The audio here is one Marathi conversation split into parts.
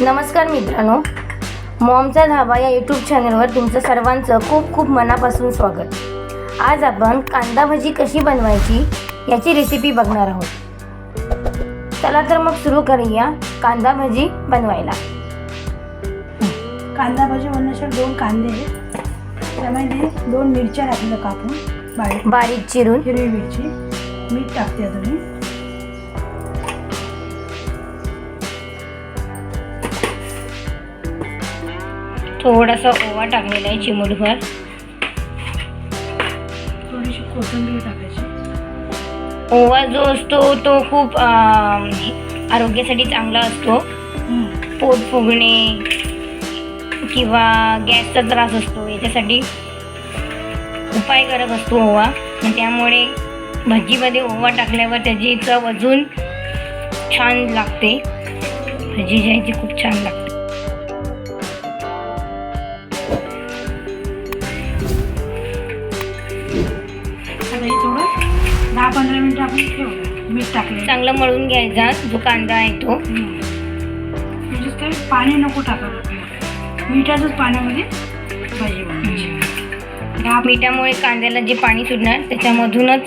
नमस्कार मित्रांनो. मॉमचा धाबा या यूट्यूब चॅनलवर तुमचं सर्वांचं खूप खूप मनापासून स्वागत. आज आपण कांदा भजी कशी बनवायची याची रेसिपी बघणार आहोत. चला तर मग सुरू करूया कांदा भजी बनवायला. कांदा भाजी बनवण्यासाठी दोन कांदे आहेत. त्यामध्ये दोन मिरच्या टाकल्या कापून बारीक. बारीक चिरून. हिरवी मिरची मीठ टाकते आता थोडासा ओवा टाकलेला आहे चिमूटभर. थोडीशी कोथिंबीर टाकायची. ओवा जो असतो तो खूप आरोग्यासाठी चांगला असतो. पोट फुगणे किंवा गॅसचा त्रास असतो याच्यासाठी उपायकारक असतो ओवा. त्यामुळे भजीमध्ये ओवा टाकल्यावर त्याची चव अजून छान लागते. भजी जी आहे ती खूप छान लागते. दहा पंधरा मिनटं आपण ठेवू मीठ टाकले चांगलं मळून घ्यायचा. जो कांदा आहे तो. म्हणजे पाणी नको टाकायला मिठाच्याच पाण्यामध्ये भाजी बनवायची. दहा मिठामुळे कांद्याला जे पाणी सुटणार त्याच्यामधूनच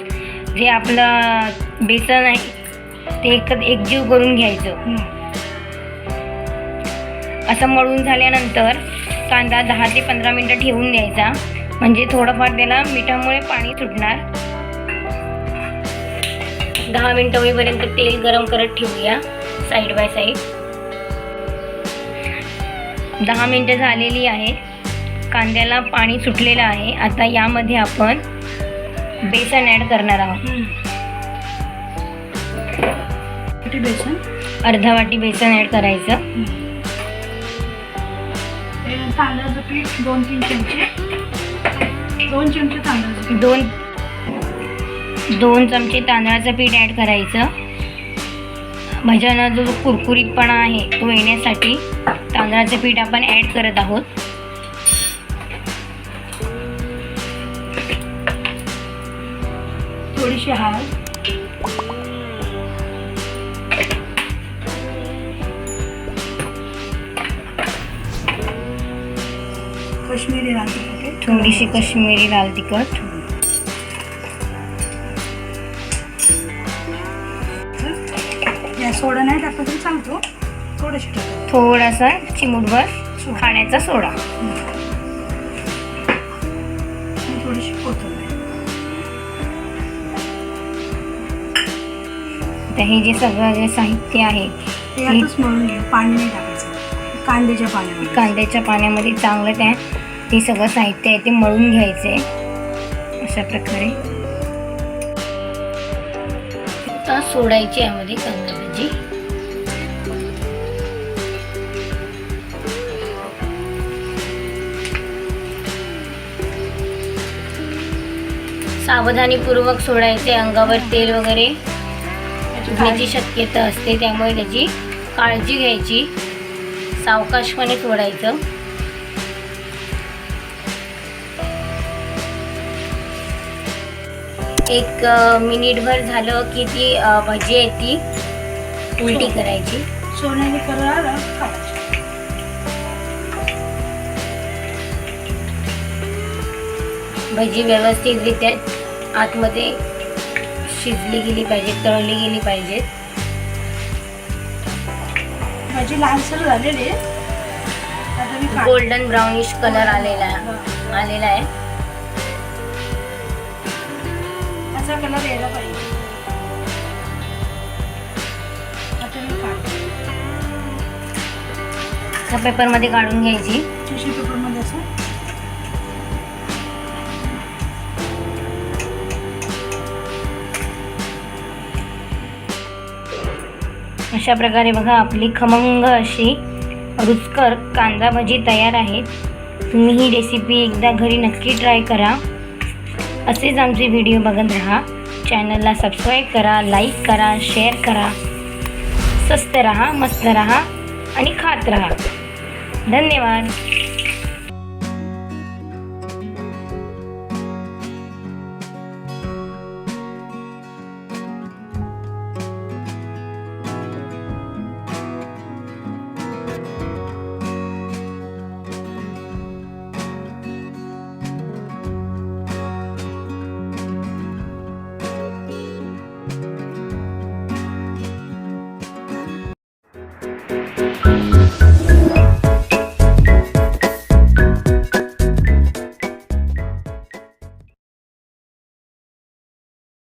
जे आपलं बेसन आहे ते एक एकजीव करून घ्यायचं. असं मळून झाल्यानंतर कांदा दहा ते पंधरा मिनटं ठेवून द्यायचा. म्हणजे थोडंफार त्याला मिठामुळे पाणी सुटणार. दहा मिनटं होईपर्यंत तेल गरम करत ठेवूया साईड बाय साईड दहा मिनटं झालेली आहे. कांद्याला पाणी सुटलेलं आहे. आता यामध्ये आपण बेसन ॲड करणार आहोत. बेसन? अर्धा वाटी बेसन ॲड करायचं. तांदळाचं पीठ दोन तीन चमचे. दोन चमचे तांदळाचं दोन दोन चमचे तांदळाचं पीठ ॲड करायचं. भज्यानं जो कुरकुरीतपणा आहे तो येण्यासाठी तांदळाचं पीठ आपण ॲड करत आहोत. थोडीशी हळद. काश्मीरी लाल तिखट थोडीशी काश्मीरी लाल तिखट. या सोडा नाही टाकलं तरी चालतो. थोडीशी टाकतो. थोडासा चिमूटभर खाण्याचा सोडा. आणि थोडीशी कोथिंबीर. आता हे जे सगळं जे साहित्य आहे ते यातच मळून घे. पाणी नाही टाकायचं. कांद्याच्या पाण्यामध्ये. कांद्याच्या पाण्यामध्ये चांगलं त्या हे सगळं साहित्य आहे ते मळून घ्यायचे. अशा प्रकारे. आता सोडायची यामध्ये कांदा. सावधानीपूर्वक सोडायचे अंगावर तेल वगैरे सुटण्याची शक्यता असते. त्यामुळे त्याची काळजी घ्यायची. सावकाशपणे सोडायचं. एक मिनिटभर झालं की ती भजी आहे ती उलटी करायची. सोन्याने करायला भजी व्यवस्थितरित्या आतमध्ये शिजली गेली पाहिजे तळली गेली पाहिजे भाजी लालसर झालेली. गोल्डन ब्राउनिश कलर आलेला आहे. आलेला आहे. असा कलर यायला पाहिजे. पेपरमध्ये काढून घ्यायची. टिश्यू पेपरमध्ये असं. अशा प्रकारे बघा आपली खमंग अशी रुचकर कांदा भजी तयार आहे तुम्ही ही रेसिपी एकदा घरी नक्की ट्राय करा. असेच आमचे व्हिडिओ बघत राहा. चॅनलला सबस्क्राईब करा लाईक करा शेअर करा. स्वस्त रहा मस्त रहा आणि खात रहा. धन्यवाद.